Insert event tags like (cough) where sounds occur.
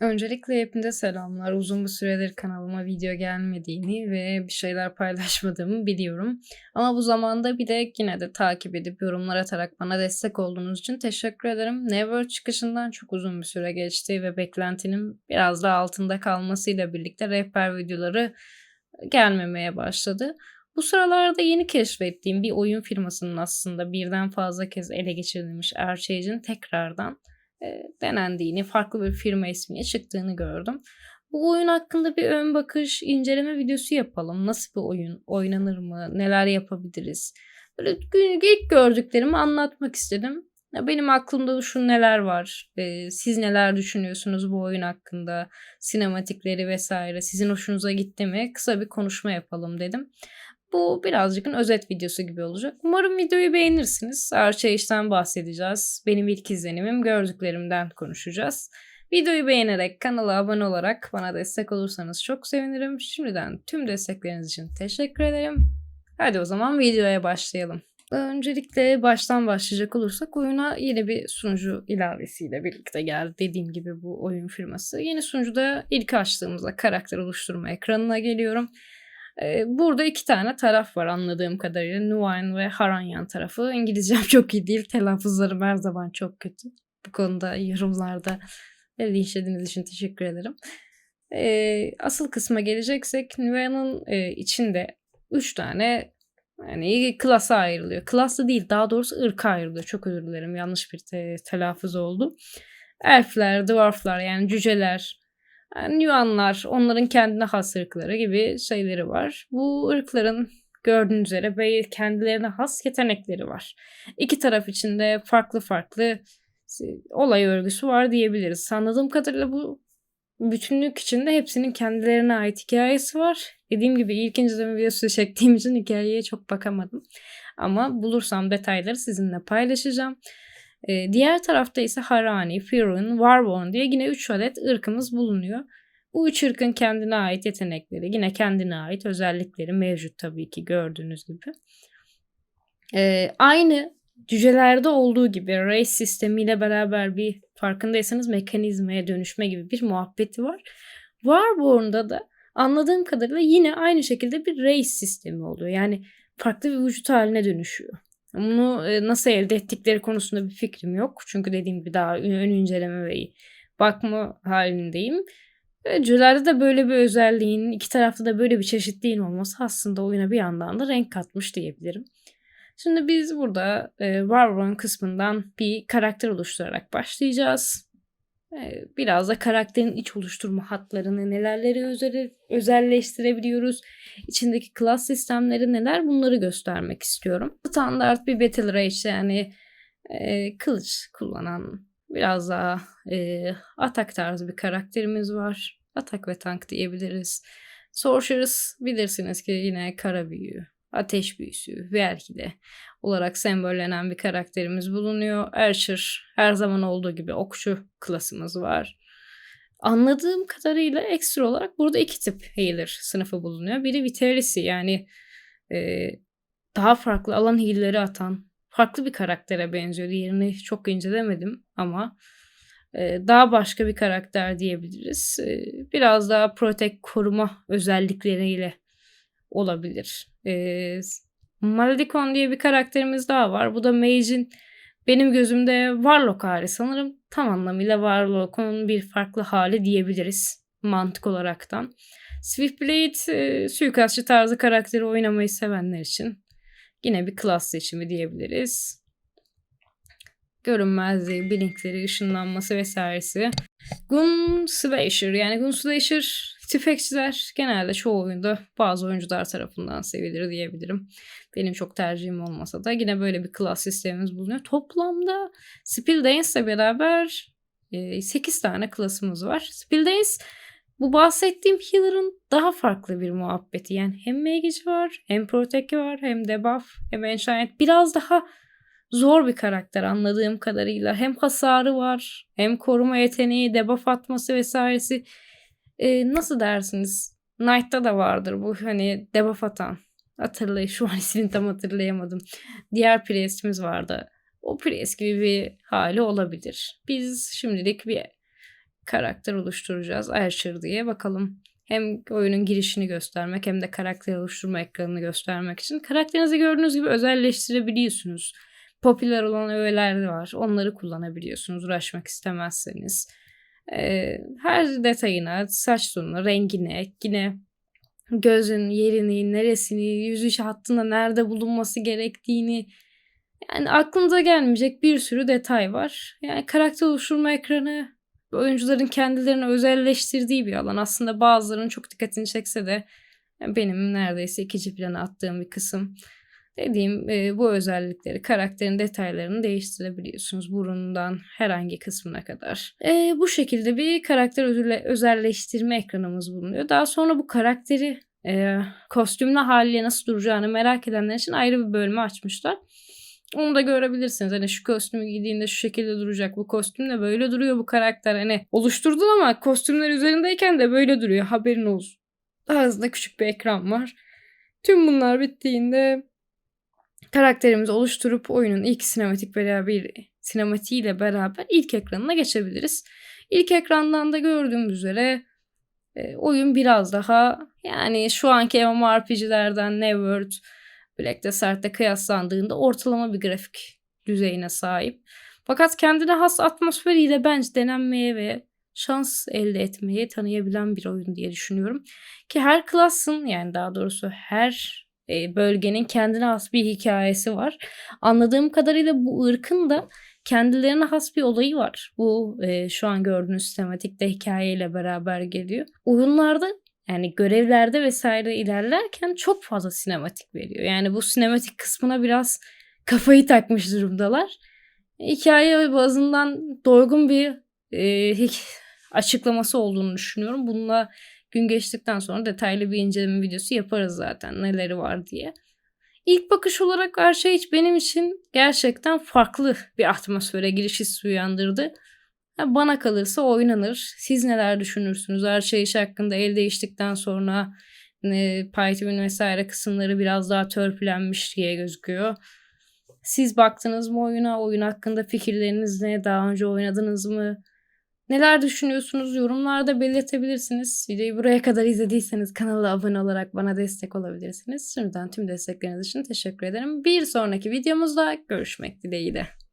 Öncelikle hepinize selamlar. Uzun bir süredir kanalıma video gelmediğini ve bir şeyler paylaşmadığımı biliyorum. Ama bu zamanda bir de yine de takip edip yorumlar atarak bana destek olduğunuz için teşekkür ederim. Never çıkışından çok uzun bir süre geçti ve beklentinin biraz daha altında kalmasıyla birlikte rehber videoları gelmemeye başladı. Bu sıralarda yeni keşfettiğim bir oyun firmasının aslında birden fazla kez ele geçirilmiş Erçeğic'in tekrardan denendiğini, farklı bir firma ismiyle çıktığını gördüm. Bu oyun hakkında bir ön bakış, inceleme videosu yapalım. Nasıl bir oyun? Oynanır mı? Neler yapabiliriz? Böyle ilk gördüklerimi anlatmak istedim. Benim aklımda şu neler var. Ee, siz neler düşünüyorsunuz bu oyun hakkında? Sinematikleri vesaire. Sizin hoşunuza gitti mi? Kısa bir konuşma yapalım dedim. Bu birazcık özet videosu gibi olacak. Umarım videoyu beğenirsiniz. Arça işten bahsedeceğiz. Benim ilk izlenimim, gördüklerimden konuşacağız. Videoyu beğenerek, kanala abone olarak bana destek olursanız çok sevinirim. Şimdiden tüm destekleriniz için teşekkür ederim. Hadi o zaman videoya başlayalım. Öncelikle baştan başlayacak olursak oyuna yeni bir sunucu ilavesiyle birlikte geldi. Dediğim gibi bu oyun firması. Yeni sunucuda ilk açtığımızda karakter oluşturma ekranına geliyorum. Burada iki tane taraf var anladığım kadarıyla. Nuayn ve Haranyan tarafı. İngilizcem (laughs) çok iyi değil. Telaffuzlarım her zaman çok kötü. Bu konuda yorumlarda linçlediğiniz için teşekkür ederim. Asıl kısma geleceksek Nuayn'ın içinde üç tane yani klasa ayrılıyor. Klasa değil daha doğrusu ırka ayrılıyor. Çok özür dilerim yanlış bir te- telaffuz oldu. Elfler, dwarflar yani cüceler, yani Yuanlar, onların kendine has ırkları gibi şeyleri var. Bu ırkların gördüğünüz üzere kendilerine has yetenekleri var. İki taraf içinde farklı farklı olay örgüsü var diyebiliriz. Anladığım kadarıyla bu bütünlük içinde hepsinin kendilerine ait hikayesi var. Dediğim gibi ilk inceleme videosu çektiğim için hikayeye çok bakamadım. Ama bulursam detayları sizinle paylaşacağım. E, diğer tarafta ise Harani, Firun, Warborn diye yine 3 adet ırkımız bulunuyor. Bu üç ırkın kendine ait yetenekleri, yine kendine ait özellikleri mevcut tabii ki gördüğünüz gibi. E, aynı cücelerde olduğu gibi race sistemiyle beraber bir farkındaysanız mekanizmaya dönüşme gibi bir muhabbeti var. Warborn'da da anladığım kadarıyla yine aynı şekilde bir race sistemi oluyor. Yani farklı bir vücut haline dönüşüyor. Bunu nasıl elde ettikleri konusunda bir fikrim yok. Çünkü dediğim gibi daha ön inceleme ve bakma halindeyim. Cülerde de böyle bir özelliğin, iki tarafta da böyle bir çeşitliğin olması aslında oyuna bir yandan da renk katmış diyebilirim. Şimdi biz burada e, Warren kısmından bir karakter oluşturarak başlayacağız. Biraz da karakterin iç oluşturma hatlarını, nelerleri özel, özelleştirebiliyoruz, içindeki klas sistemleri neler bunları göstermek istiyorum. Standart bir Battle Rage yani e, kılıç kullanan biraz daha e, atak tarzı bir karakterimiz var. Atak ve tank diyebiliriz. Sorcerers bilirsiniz ki yine kara büyüğü, ateş büyüsü, belki de olarak sembollenen bir karakterimiz bulunuyor. Archer her zaman olduğu gibi okçu klasımız var. Anladığım kadarıyla ekstra olarak burada iki tip healer sınıfı bulunuyor. Biri Vitalisi yani e, daha farklı alan heal'leri atan farklı bir karaktere benziyor. Diğerini çok incelemedim ama e, daha başka bir karakter diyebiliriz. E, biraz daha protect koruma özellikleriyle olabilir. E, Maledicon diye bir karakterimiz daha var. Bu da Mage'in benim gözümde Warlock hali sanırım. Tam anlamıyla Warlock'un bir farklı hali diyebiliriz mantık olaraktan. Swiftblade e, suikastçı tarzı karakteri oynamayı sevenler için yine bir klas seçimi diyebiliriz. Görünmezliği, blinkleri, ışınlanması vesairesi. Gun Slasher yani Gun Slasher tüfekçiler genelde çoğu oyunda bazı oyuncular tarafından sevilir diyebilirim. Benim çok tercihim olmasa da yine böyle bir klas sistemimiz bulunuyor. Toplamda Spill Dance ile beraber e, 8 tane klasımız var. Spill Dance bu bahsettiğim healer'ın daha farklı bir muhabbeti. Yani hem mage'i var, hem protect'i var, hem debuff, hem enchant. Biraz daha zor bir karakter anladığım kadarıyla. Hem hasarı var, hem koruma yeteneği, debuff atması vesairesi. Ee, nasıl dersiniz? Knight'ta da vardır bu hani debuff atan. Hatırlayın şu an ismini tam hatırlayamadım. Diğer priestimiz vardı. O priest gibi bir hali olabilir. Biz şimdilik bir karakter oluşturacağız. Archer diye bakalım. Hem oyunun girişini göstermek hem de karakter oluşturma ekranını göstermek için. Karakterinizi gördüğünüz gibi özelleştirebiliyorsunuz. Popüler olan öğeler var. Onları kullanabiliyorsunuz uğraşmak istemezseniz. Ee, her detayına, saç tonuna, rengine, yine gözün yerini, neresini, yüz iş hattında nerede bulunması gerektiğini yani aklınıza gelmeyecek bir sürü detay var. Yani karakter oluşturma ekranı oyuncuların kendilerini özelleştirdiği bir alan. Aslında bazılarının çok dikkatini çekse de benim neredeyse ikinci plana attığım bir kısım. Dediğim e, bu özellikleri, karakterin detaylarını değiştirebiliyorsunuz burundan herhangi kısmına kadar. E, bu şekilde bir karakter özelleştirme ekranımız bulunuyor. Daha sonra bu karakteri e, kostümlü haliyle nasıl duracağını merak edenler için ayrı bir bölümü açmışlar. Onu da görebilirsiniz. Hani şu kostümü giydiğinde şu şekilde duracak. Bu kostüm de böyle duruyor bu karakter. Hani oluşturdun ama kostümler üzerindeyken de böyle duruyor. Haberin olsun. Ağzında küçük bir ekran var. Tüm bunlar bittiğinde karakterimizi oluşturup oyunun ilk sinematik beraber sinematiğiyle beraber ilk ekranına geçebiliriz. İlk ekrandan da gördüğümüz üzere e, oyun biraz daha yani şu anki MMORPG'lerden Neverword, Black Desert'te kıyaslandığında ortalama bir grafik düzeyine sahip. Fakat kendine has atmosferiyle bence denenmeye ve şans elde etmeye tanıyabilen bir oyun diye düşünüyorum. Ki her klasın yani daha doğrusu her e, bölgenin kendine has bir hikayesi var. Anladığım kadarıyla bu ırkın da kendilerine has bir olayı var. Bu e, şu an gördüğünüz tematikte hikayeyle beraber geliyor. Oyunlarda yani görevlerde vesaire ilerlerken çok fazla sinematik veriyor. Yani bu sinematik kısmına biraz kafayı takmış durumdalar. Hikaye bazından doygun bir e, açıklaması olduğunu düşünüyorum. Bununla gün geçtikten sonra detaylı bir inceleme videosu yaparız zaten neleri var diye. İlk bakış olarak Arşaiç benim için gerçekten farklı bir atmosfere giriş hissi uyandırdı. Bana kalırsa oynanır. Siz neler düşünürsünüz? Arşaiç hakkında el değiştikten sonra e, Python vesaire kısımları biraz daha törpülenmiş diye gözüküyor. Siz baktınız mı oyuna? Oyun hakkında fikirleriniz ne? Daha önce oynadınız mı? Neler düşünüyorsunuz? Yorumlarda belirtebilirsiniz. Videoyu buraya kadar izlediyseniz kanala abone olarak bana destek olabilirsiniz. Şimdiden tüm destekleriniz için teşekkür ederim. Bir sonraki videomuzda görüşmek dileğiyle.